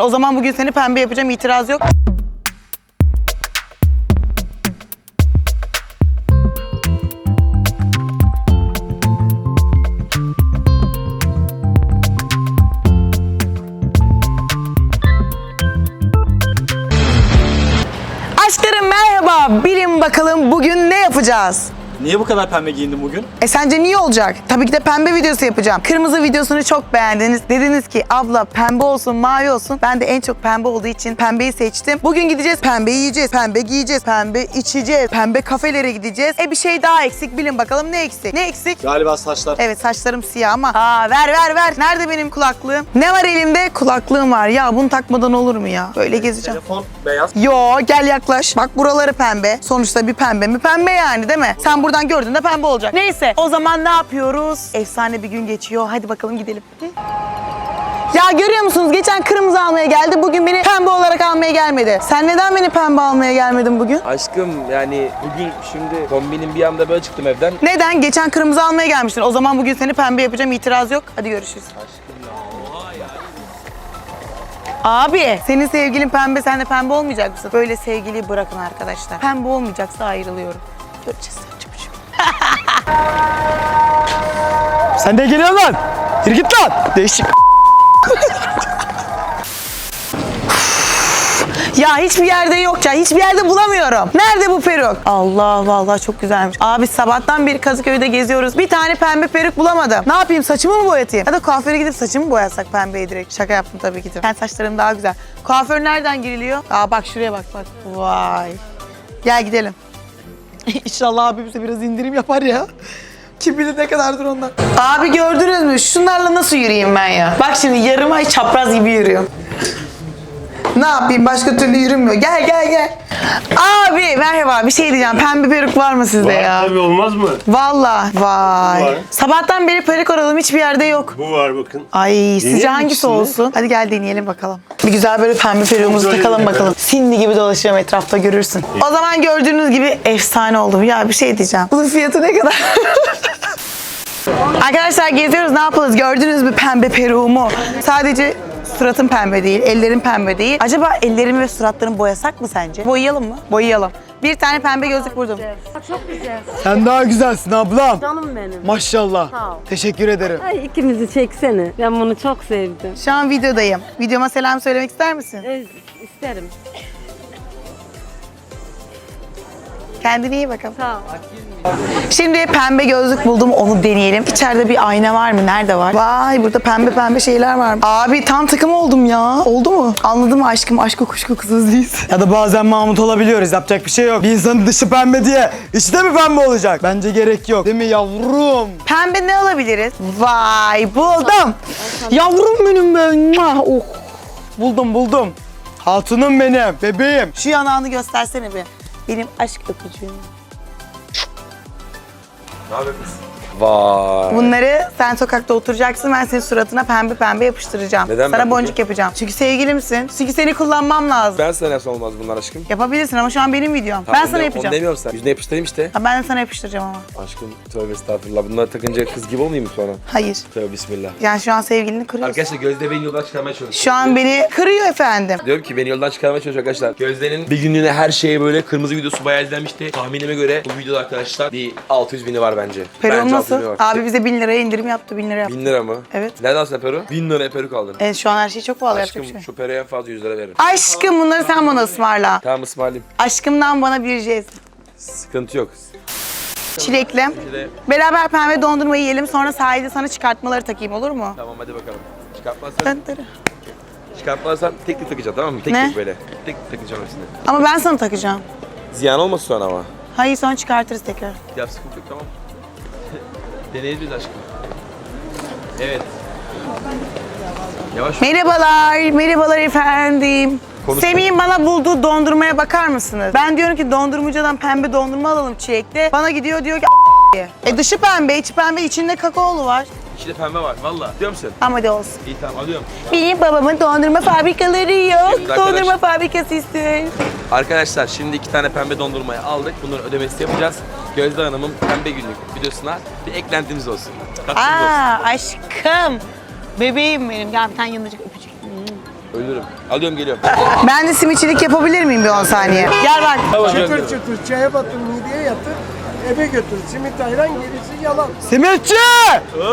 O zaman bugün seni pembe yapacağım itiraz yok. Aşklarım merhaba. Bilin bakalım bugün ne yapacağız? Niye bu kadar pembe giyindin bugün? E sence niye olacak? Tabii ki de pembe videosu yapacağım. Kırmızı videosunu çok beğendiniz. Dediniz ki abla pembe olsun, mavi olsun. Ben de en çok pembe olduğu için pembeyi seçtim. Bugün gideceğiz pembe yiyeceğiz, pembe giyeceğiz, pembe içeceğiz, pembe kafelere gideceğiz. E bir şey daha eksik. Bilin bakalım ne eksik? Ne eksik? Galiba saçlar. Evet saçlarım siyah ama. Aa ver ver ver. Nerede benim kulaklığım? Ne var elimde? Kulaklığım var. Ya bunu takmadan olur mu ya? Böyle gezeceğim. Telefon beyaz. Yo gel yaklaş. Bak buraları pembe. Sonuçta bir pembe mi? Pembe yani değil mi? Sen buradan gördüğünde pembe olacak. Neyse o zaman ne yapıyoruz? Efsane bir gün geçiyor. Hadi bakalım gidelim. Ya görüyor musunuz? Geçen kırmızı almaya geldi. Bugün beni pembe olarak almaya gelmedi. Sen neden beni pembe almaya gelmedin bugün? Aşkım yani bugün şimdi kombinim bir anda böyle çıktım evden. Neden? Geçen kırmızı almaya gelmiştin. O zaman bugün seni pembe yapacağım. İtiraz yok. Hadi görüşürüz. Abi senin sevgilin pembe sen de pembe olmayacak mısın? Böyle sevgiliyi bırakın arkadaşlar. Pembe olmayacaksa ayrılıyorum. Göreceğiz. Sen de geliyorsun lan. Yürü git lan. Değişik. Ya hiçbir yerde yok ya. Hiçbir yerde bulamıyorum. Nerede bu peruk? Allah vallahi çok güzelmiş. Abi sabahtan beri Kazıköy'de geziyoruz. Bir tane pembe peruk bulamadım. Ne yapayım saçımı mı boyatayım? Ya da kuaföre gidip saçımı boyatsak pembeye direkt. Şaka yaptım tabii ki de. Ben saçlarım daha güzel. Kuaför nereden giriliyor? Aa bak şuraya bak bak. Vay. Gel gidelim. İnşallah abi bize biraz indirim yapar ya. Kim bilir ne kadardır ondan. Abi gördünüz mü? Şunlarla nasıl yürüyeyim ben ya? Bak şimdi yarım ay çapraz gibi yürüyorum. Ne yapayım başka türlü yürümüyor. Gel gel gel. Abi merhaba bir şey diyeceğim. Pembe peruk var mı sizde Var ya? tabii olmaz mı? Valla vay. Var. Sabahtan beri peruk aradım hiçbir yerde yok. Bu var bakın. Ay sizce Deneyelim hangisi ikisini. olsun? Hadi gel deneyelim bakalım. Bir güzel böyle pembe peruğumuzu takalım bakalım. Sinli gibi dolaşıyorum etrafta görürsün. O zaman gördüğünüz gibi efsane oldum. Ya bir şey diyeceğim. Bunun fiyatı ne kadar? Arkadaşlar geziyoruz ne yapalım? Gördünüz mü pembe peruğumu? Sadece suratım pembe değil, ellerim pembe değil. Acaba ellerimi ve suratlarımı boyasak mı sence? Boyayalım mı? Boyayalım. Bir tane pembe gözlük buldum. Çok güzel. Sen daha güzelsin ablam. Canım benim. Maşallah. Sağ ol. Teşekkür ederim. Ay ikimizi çeksene. Ben bunu çok sevdim. Şu an videodayım. Videoma selam söylemek ister misin? Ee, isterim. Kendine iyi bakalım. Sağ ol. Şimdi pembe gözlük buldum onu deneyelim. İçeride bir ayna var mı? Nerede var? Vay burada pembe pembe şeyler var. Abi tam takım oldum ya. Oldu mu? Anladın mı aşkım? Aşk kuşku kızız değiliz. Ya da bazen Mahmut olabiliyoruz. Yapacak bir şey yok. Bir insanın dışı pembe diye içi de mi pembe olacak? Bence gerek yok. Değil mi yavrum? Pembe ne alabiliriz? Vay buldum. Yavrum benim ben. Oh. Buldum buldum. Hatunum benim. Bebeğim. Şu yanağını göstersene bir. Benim aşk öpücüğüm. Ne yapıyorsun? Vay. Bunları sen sokakta oturacaksın. Ben senin suratına pembe pembe yapıştıracağım. Neden Sana ben boncuk peki? yapacağım. Çünkü sevgilimsin. Çünkü seni kullanmam lazım. Ben sana nasıl olmaz bunlar aşkım? Yapabilirsin ama şu an benim videom. Tamam, ben sana yapacağım. Onu demiyorum sen. Yüzüne yapıştırayım işte. Ha, ben de sana yapıştıracağım ama. Aşkım tövbe estağfurullah. Bunları takınca kız gibi olmayayım mı sonra? Hayır. Tövbe bismillah. Yani şu an sevgilini kırıyorsun. Arkadaşlar Gözde beni yoldan çıkarmaya çalışıyor. Şu an beni kırıyor efendim. Diyorum ki beni yoldan çıkarmaya çalışıyor arkadaşlar. Gözde'nin bir günlüğüne her şeye böyle kırmızı videosu bayağı izlenmişti. Tahminime göre bu videoda arkadaşlar bir 600 bini var bence. 600 bini nasıl? Abi bize 1000 liraya indirim yaptı. 1000 lira yaptı. 1000 lira mı? Evet. Nereden sen peru? 1000 liraya peruk aldın. Evet şu an her şey çok pahalı yapacak Aşkım bir şey. yok. şu peruğe en fazla 100 lira veririm. Aşkım bunları sen bana ısmarla. Tamam ısmarlayayım. Aşkımdan bana bir jest. Sıkıntı yok. Çilekli. de- Beraber pembe dondurma yiyelim sonra sahilde sana çıkartmaları takayım olur mu? Tamam hadi bakalım. Çıkartmazsan, Dın dırı. çıkartmazsan tek tek takacağım tamam mı? Tek Ne? tek böyle. Tek tek takacağım hepsini. Ama ben sana takacağım. Ziyan olmasın sonra ama. Hayır sonra çıkartırız tekrar. Ya sıkıntı yok tamam. Deneyiz biz aşkım. Evet. Yavaş. Merhabalar, merhabalar efendim. Konuşma. Semih'in bana bulduğu dondurmaya bakar mısınız? Ben diyorum ki dondurmacıdan pembe dondurma alalım çilekli. Bana gidiyor diyor ki. E dışı pembe, içi pembe, içinde kakaolu var. İçinde pembe var valla. Diyor musun? Ama de olsun. İyi tamam alıyorum. Benim babamın dondurma fabrikaları yok. Şimdi arkadaş- Dondurma fabrikası istiyor. Arkadaşlar şimdi iki tane pembe dondurmayı aldık. Bunların ödemesi yapacağız. Gözde Hanım'ın pembe günlük videosuna bir eklentimiz olsun. Katkımız olsun. Aa aşkım. Bebeğim benim. Gel bir tane yanıcık öpücük. Ölürüm. Alıyorum geliyorum. Ben de simitçilik yapabilir miyim bir 10 saniye? Gel bak. Tamam, Çıtır çıtır çaya batır mideye yatır. Eve götür. Simit ayran gerisi yalan. Simitçi!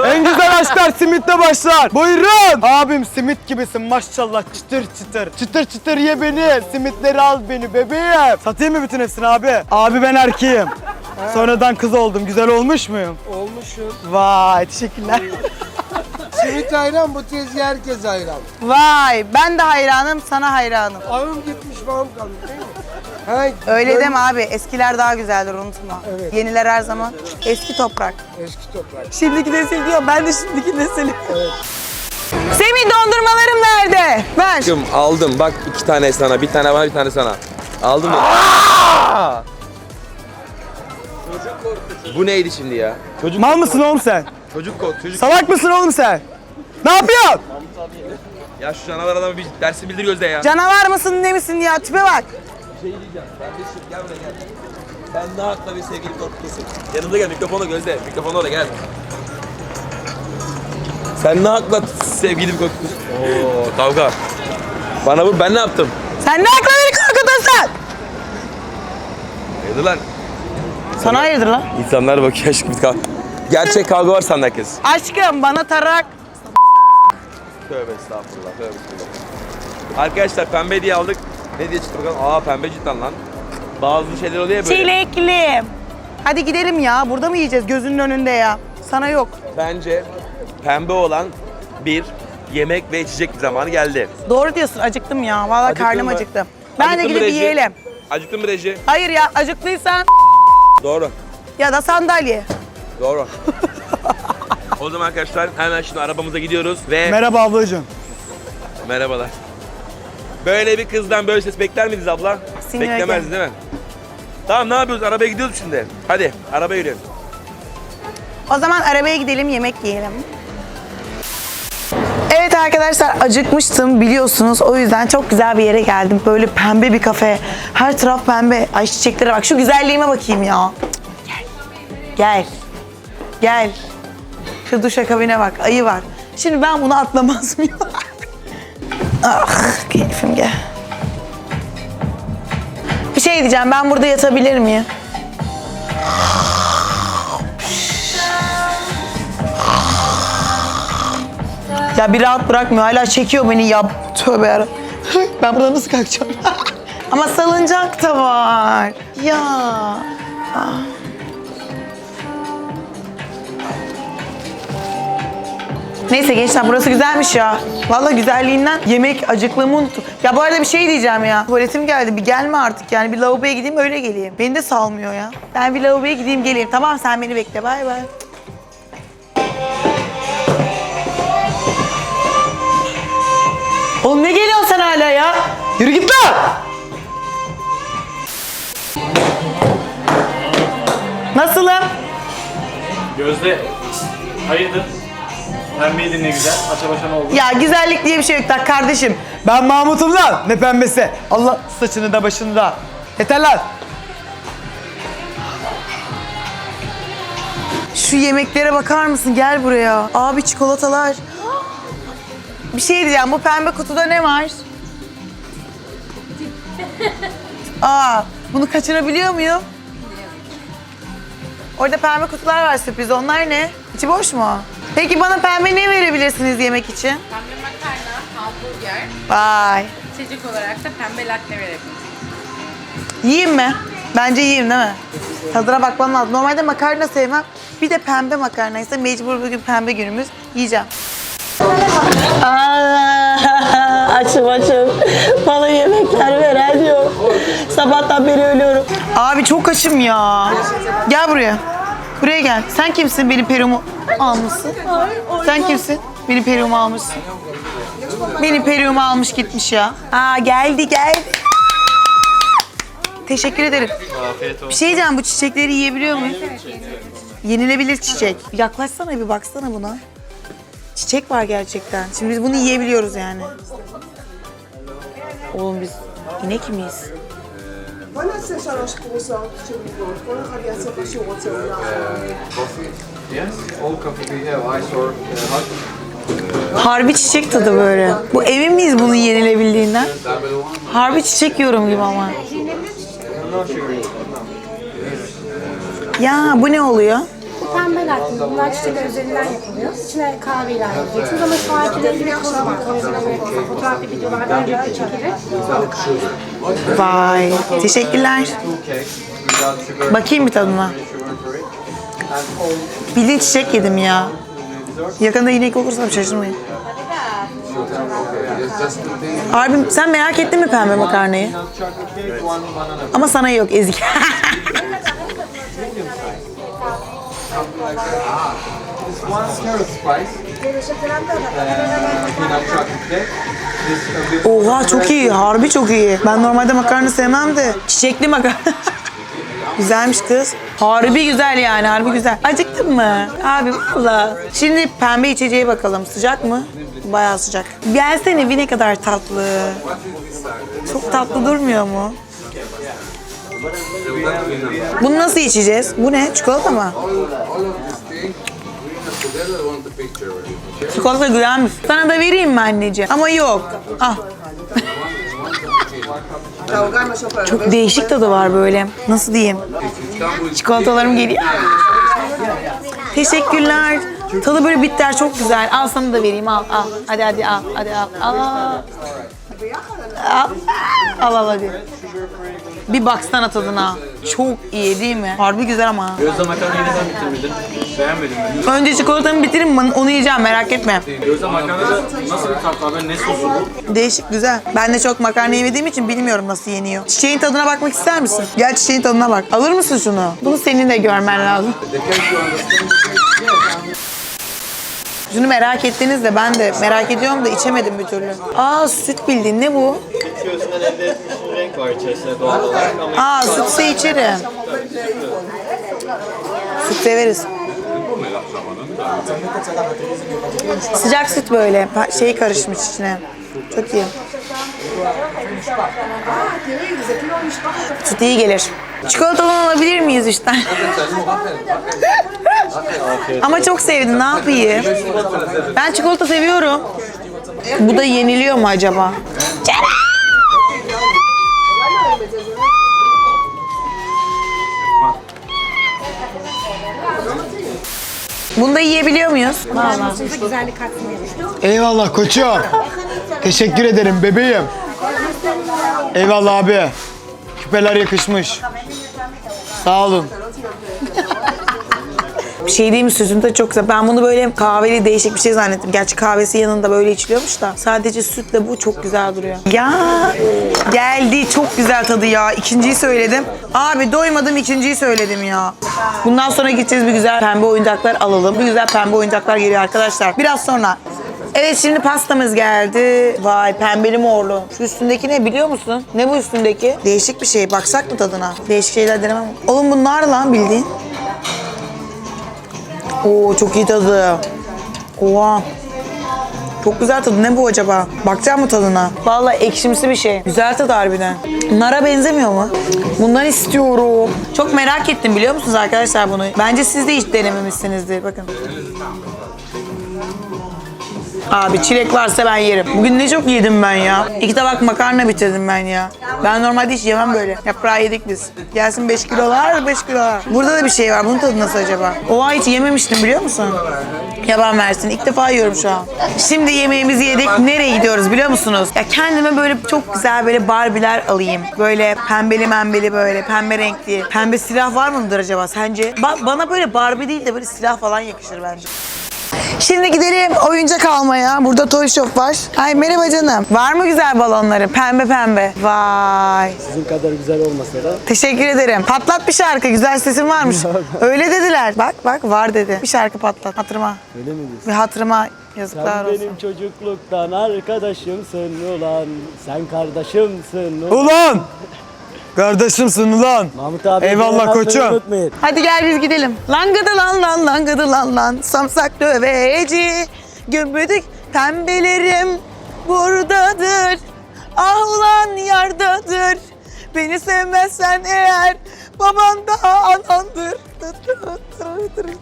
en güzel aşklar simitle başlar. Buyurun. Abim simit gibisin maşallah çıtır çıtır. Çıtır çıtır ye beni. Simitleri al beni bebeğim. Satayım mı bütün hepsini abi? Abi ben erkeğim. Sonradan kız oldum. Güzel olmuş muyum? Olmuşsun. Vay teşekkürler. Simit ayran bu tezgah herkes ayran. Vay ben de hayranım sana hayranım. Ağım gitmiş bağım kalmış değil mi? Ha, Öyle dön- deme abi eskiler daha güzeldir unutma. Evet. Yeniler her zaman eski toprak. Eski toprak. Şimdiki nesil diyor ben de şimdiki nesilim. Semih dondurmalarım nerede? Ver. Aldım. Bak iki tane sana. Bir tane bana bir tane sana. Aldım mı? Bu neydi şimdi ya? Çocuk Mal mısın oğlum sen? çocuk kod. Çocuk. Salak mısın oğlum sen? Ne yapıyorsun? Ya şu canavar adamı bir dersi bildir gözde ya. Canavar mısın ne misin ya tipe bak. Bir şey diyeceğim. Kardeşim gel buraya gel. Sen ne hakla bir sevgili korkutusun. Yanımda gel mikrofona gözde. Mikrofona orada gel. Sen ne hakla sevgilim korkutusun? Oo kavga. Bana vur ben ne yaptım? Sen ne akla beni korkutursun? Hayırdır lan? Sana hayırdır lan? İnsanlar bakıyor aşkım. Gerçek kavga var sende kız. Aşkım bana tarak. Tövbe estağfurullah. Tövbe estağfurullah. Arkadaşlar pembe diye aldık. Ne diye çıktı bakalım? Aa pembe cidden lan. Bazı şeyler oluyor ya böyle. Çilekli. Hadi gidelim ya. Burada mı yiyeceğiz? Gözünün önünde ya. Sana yok. Bence pembe olan bir yemek ve içecek zamanı geldi. Doğru diyorsun. Acıktım ya. Vallahi Acıktın karnım mı? acıktı. Ben de Acıktın mı gidip yiyelim. Acıktın mı Reji? Hayır ya acıktıysan Doğru. ya da sandalye. Doğru. o zaman arkadaşlar hemen şimdi arabamıza gidiyoruz ve Merhaba ablacığım. merhabalar. Böyle bir kızdan böyle ses bekler miydiniz abla? Sinir Beklemezdiniz değil mi? Tamam ne yapıyoruz? Arabaya gidiyoruz şimdi. Hadi arabaya yürüyelim. O zaman arabaya gidelim yemek yiyelim. Evet arkadaşlar acıkmıştım biliyorsunuz. O yüzden çok güzel bir yere geldim. Böyle pembe bir kafe. Her taraf pembe. Ay çiçeklere bak. Şu güzelliğime bakayım ya. Gel. Gel. Gel. Şu duşakabine bak. Ayı var. Şimdi ben bunu atlamaz mıyım? ah keyfim gel. Bir şey diyeceğim. Ben burada yatabilir miyim? Ya bir rahat bırakmıyor. Hala çekiyor beni ya. Tövbe yarabbim. Ben buradan nasıl kalkacağım? Ama salıncak da var. Ya. Ah. Neyse gençler burası güzelmiş ya. Vallahi güzelliğinden yemek acıklığımı unuttum. Ya bu arada bir şey diyeceğim ya. Tuvaletim geldi. Bir gelme artık yani. Bir lavaboya gideyim öyle geleyim. Beni de salmıyor ya. Ben bir lavaboya gideyim geleyim. Tamam sen beni bekle. Bay bay. Oğlum ne geliyorsun sen hala ya? Yürü git lan! Nasılım? Gözde. Hayırdır? Pembeydin ne güzel. Aça başa ne oldu? Ya güzellik diye bir şey yok tak kardeşim. Ben Mahmut'um lan. Ne pembesi. Allah saçını da başını da. Yeter lan. Şu yemeklere bakar mısın? Gel buraya. Abi çikolatalar. Bir şey diyeceğim. Bu pembe kutuda ne var? Aa, bunu kaçırabiliyor muyum? Orada pembe kutular var sürpriz. Onlar ne? İçi boş mu? Peki bana pembe ne verebilirsiniz yemek için? Pembe makarna, hamburger, Vay. içecek olarak da pembe latte verebiliriz. Yiyeyim mi? Bence yiyeyim değil mi? Tadına bakmam lazım. Normalde makarna sevmem. Bir de pembe makarnaysa mecbur bugün pembe günümüz. Yiyeceğim. Aa, açım açım. Bana yemekler veren yok. Sabahtan beri ölüyorum. Abi çok açım ya. Gel buraya. Buraya gel. Sen kimsin benim perumu almışsın? Sen kimsin? Benim perumu almışsın. Benim perumu almış gitmiş ya. Aa geldi geldi. Teşekkür ederim. Bir şey diyeceğim bu çiçekleri yiyebiliyor muyum? Yenilebilir çiçek. Yaklaşsana bir baksana buna. Çiçek var gerçekten. Şimdi biz bunu yiyebiliyoruz yani. Oğlum biz inek miyiz? Harbi çiçek tadı böyle. Bu emin miyiz bunun yenilebildiğinden? Harbi çiçek yiyorum gibi ama. Ya bu ne oluyor? Pembe latte. Bunlar çiçekler üzerinden yapılıyor. İçine kahve ilave edeceksiniz ama şu anki rengi bir konu var. Mesela fotoğraf ve videolardan önce çekilir. Vay. Teşekkürler. Bakayım bir tadına. Bildiğin çiçek yedim ya. Yakında inek olursam şaşırmayın. Abim sen merak ettin mi pembe makarnayı? Ama sana yok Ezik. Oha çok iyi. Harbi çok iyi. Ben normalde makarna sevmem de. Çiçekli makarna. Güzelmiş kız. Harbi güzel yani, harbi güzel. Acıktın mı? Abi valla. Şimdi pembe içeceğe bakalım. Sıcak mı? Bayağı sıcak. Gelsene bir ne kadar tatlı. Çok tatlı durmuyor mu? Bunu nasıl içeceğiz? Bu ne? Çikolata mı? Çikolata güzelmiş. Sana da vereyim mi anneciğim? Ama yok. Ah. Çok değişik tadı var böyle. Nasıl diyeyim? Çikolatalarım geliyor. Teşekkürler. Tadı böyle bitter çok güzel. Al sana da vereyim al al. Hadi hadi al. Hadi al. Al. Al al, hadi. Bir baksana tadına. Çok iyi değil mi? Harbi güzel ama. Gözde makarnayı neden bitirmedin? Beğenmedin mi? Önce çikolatamı bitirin ben onu yiyeceğim merak etme. Gözde makarnada nasıl bir tat var? Ne sosu bu? Değişik güzel. Ben de çok makarna yemediğim için bilmiyorum nasıl yeniyor. Çiçeğin tadına bakmak ister misin? Gel çiçeğin tadına bak. Alır mısın şunu? Bunu senin de görmen lazım. Şunu merak ettiniz de ben de merak ediyorum da içemedim bir türlü. Aa süt bildin ne bu? renk var içerisinde doğal olarak ama Aa sütse içerim. Süt severiz. Sıcak süt böyle. Şey karışmış içine. Çok iyi. Süt iyi gelir. Çikolatadan alabilir miyiz tane? Ama çok sevdim. Ne yapayım? Ben çikolata seviyorum. Bu da yeniliyor mu acaba? Bunu da yiyebiliyor muyuz? Eyvallah koçum. Teşekkür ederim bebeğim. Eyvallah abi. Küpeler yakışmış. Sağ olun. Şey diyeyim mi? Sütün tadı çok güzel. Ben bunu böyle kahveli değişik bir şey zannettim. Gerçi kahvesi yanında böyle içiliyormuş da. Sadece sütle bu çok güzel duruyor. Ya geldi. Çok güzel tadı ya. İkinciyi söyledim. Abi doymadım ikinciyi söyledim ya. Bundan sonra gideceğiz bir güzel pembe oyuncaklar alalım. Bir güzel pembe oyuncaklar geliyor arkadaşlar. Biraz sonra. Evet şimdi pastamız geldi. Vay pembeli morlu. Şu üstündeki ne biliyor musun? Ne bu üstündeki? Değişik bir şey. Baksak mı tadına? Değişik şeyler denemem. Oğlum bunlar lan bildiğin. Oo çok iyi tadı. Oha. Çok güzel tadı. Ne bu acaba? Bakacağım mı tadına? Vallahi ekşimsi bir şey. Güzel tadı harbiden. Nara benzemiyor mu? Bundan istiyorum. Çok merak ettim biliyor musunuz arkadaşlar bunu? Bence siz de hiç denememişsinizdir. Bakın. Abi çilek varsa ben yerim. Bugün ne çok yedim ben ya. İki tabak makarna bitirdim ben ya. Ben normalde hiç yemem böyle. Yaprağı yedik biz. Gelsin 5 kilolar 5 kilolar. Burada da bir şey var. Bunun tadı nasıl acaba? Oha hiç yememiştim biliyor musun? Yaban versin. İlk defa yiyorum şu an. Şimdi yemeğimizi yedik. Nereye gidiyoruz biliyor musunuz? Ya kendime böyle çok güzel böyle Barbie'ler alayım. Böyle pembeli membeli böyle pembe renkli. Pembe silah var mıdır acaba sence? Ba- bana böyle Barbie değil de böyle silah falan yakışır bence. Şimdi gidelim oyuncak almaya. Burada Toy Shop var. Ay merhaba canım. Var mı güzel balonları? Pembe pembe. Vay. Sizin kadar güzel olmasa da. Teşekkür ederim. Patlat bir şarkı. Güzel sesin varmış. Öyle dediler. Bak bak var dedi. Bir şarkı patlat. Hatırıma. Öyle mi diyorsun? Bir hatırıma yazıklar olsun. Benim çocukluktan arkadaşımsın ulan. Sen kardeşimsin ulan. Ulan! Kardeşimsin ulan. Mahmut abi. Eyvallah koçum. Unutmayın. Hadi gel biz gidelim. Langıdı lan lan langıdı lan lan. Samsak döveci. Gümbüdük pembelerim buradadır. Ah ulan yardadır. Beni sevmezsen eğer Baban da anandır.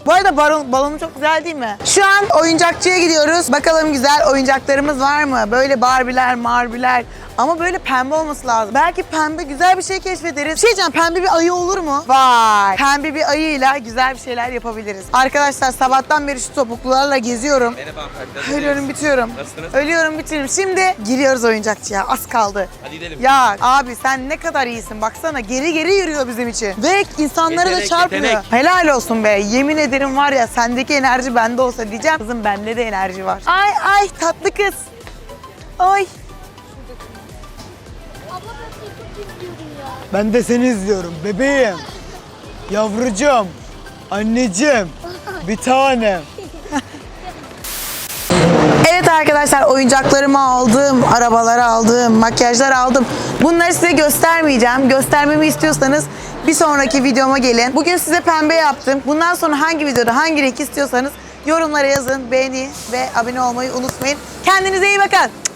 Bu arada balon, balonum çok güzel değil mi? Şu an oyuncakçıya gidiyoruz. Bakalım güzel oyuncaklarımız var mı? Böyle barbiler, marbiler. Ama böyle pembe olması lazım. Belki pembe güzel bir şey keşfederiz. Bir şey diyeceğim pembe bir ayı olur mu? Vay. Pembe bir ayıyla güzel bir şeyler yapabiliriz. Arkadaşlar sabahtan beri şu topuklularla geziyorum. Merhaba hanımefendi. Ölüyorum bitiyorum. Nasılsınız? Ölüyorum bitiriyorum. Şimdi giriyoruz oyuncakçıya. Az kaldı. Hadi gidelim. Ya abi sen ne kadar iyisin baksana geri geri yürüyor bizim için. Ve insanlara da Yetenek, çarpmıyor. yetenek. Helal olsun be. Yemin ederim var ya sendeki enerji bende olsa diyeceğim. Kızım bende de enerji var. Ay ay tatlı kız. Ay. Ben de seni izliyorum bebeğim. Yavrucuğum. Anneciğim. Bir tanem. Evet arkadaşlar oyuncaklarımı aldım, arabaları aldım, makyajlar aldım. Bunları size göstermeyeceğim. Göstermemi istiyorsanız bir sonraki videoma gelin. Bugün size pembe yaptım. Bundan sonra hangi videoda hangi renk istiyorsanız yorumlara yazın. Beğeni ve abone olmayı unutmayın. Kendinize iyi bakın.